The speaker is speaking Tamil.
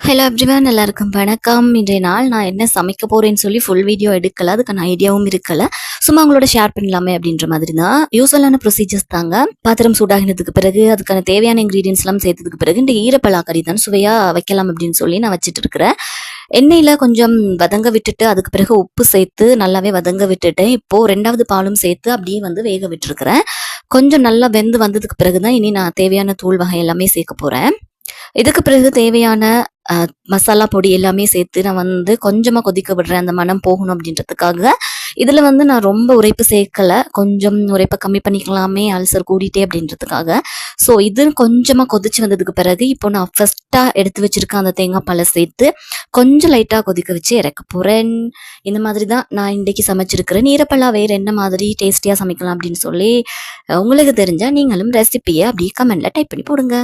ஹலோ எவ்ரிவன் எல்லாருக்கும் வணக்கம். இன்றைய நாள் நான் என்ன சமைக்க போகிறேன்னு சொல்லி ஃபுல் வீடியோ எடுக்கலை. அதுக்கான ஐடியாவும் இருக்கலை. சும்மா உங்களோட ஷேர் பண்ணலாமே அப்படின்ற மாதிரி தான். யூஸ்வலான ப்ரொசீஜர்ஸ் தாங்க. பாத்திரம் சூடாகினதுக்கு பிறகு அதுக்கான தேவையான இன்க்ரீடியன்ஸ்லாம் சேர்த்ததுக்கு பிறகு இந்த ஈரப்பலாக்கறி தான் சுவையாக வைக்கலாம் அப்படின்னு சொல்லி நான் வச்சுட்டு இருக்கிறேன். எண்ணெயில் கொஞ்சம் வதங்க விட்டுட்டு அதுக்கு பிறகு உப்பு சேர்த்து நல்லாவே வதங்க விட்டுட்டேன் இப்போது ரெண்டாவது பாலும் சேர்த்து அப்படியே வந்து வேக விட்டுருக்கிறேன். கொஞ்சம் நல்லா வெந்து வந்ததுக்கு பிறகு தான் இனி நான் தேவையான தூள் வகை எல்லாமே சேர்க்க போறேன். இதுக்கு பிறகு தேவையான மசாலா பொடி எல்லாமே சேர்த்து நான் வந்து கொஞ்சமாக கொதிக்க விடுறேன் அந்த மனம் போகணும் அப்படின்றதுக்காக. இதில் வந்து நான் ரொம்ப உரைப்பு சேர்க்கல. கொஞ்சம் உரைப்பை கம்மி பண்ணிக்கலாமே அல்சர் கூடிட்டே அப்படின்றதுக்காக. ஸோ இது கொஞ்சமாக கொதிச்சு வந்ததுக்கு பிறகு இப்போ நான் ஃபஸ்ட்டாக எடுத்து வச்சுருக்கேன் அந்த தேங்காய் பாலை சேர்த்து கொஞ்சம் லைட்டாக கொதிக்க வச்சு இறக்க போகிறேன் இந்த மாதிரி தான் நான் இன்றைக்கி சமைச்சிருக்கிறேன். ஈரப்பல்லா வேறு என்ன மாதிரி டேஸ்டியாக சமைக்கலாம் அப்படின்னு சொல்லி உங்களுக்கு தெரிஞ்சால் நீங்களும் ரெசிப்பியை அப்படியே கமெண்டில் டைப் பண்ணி போடுங்க.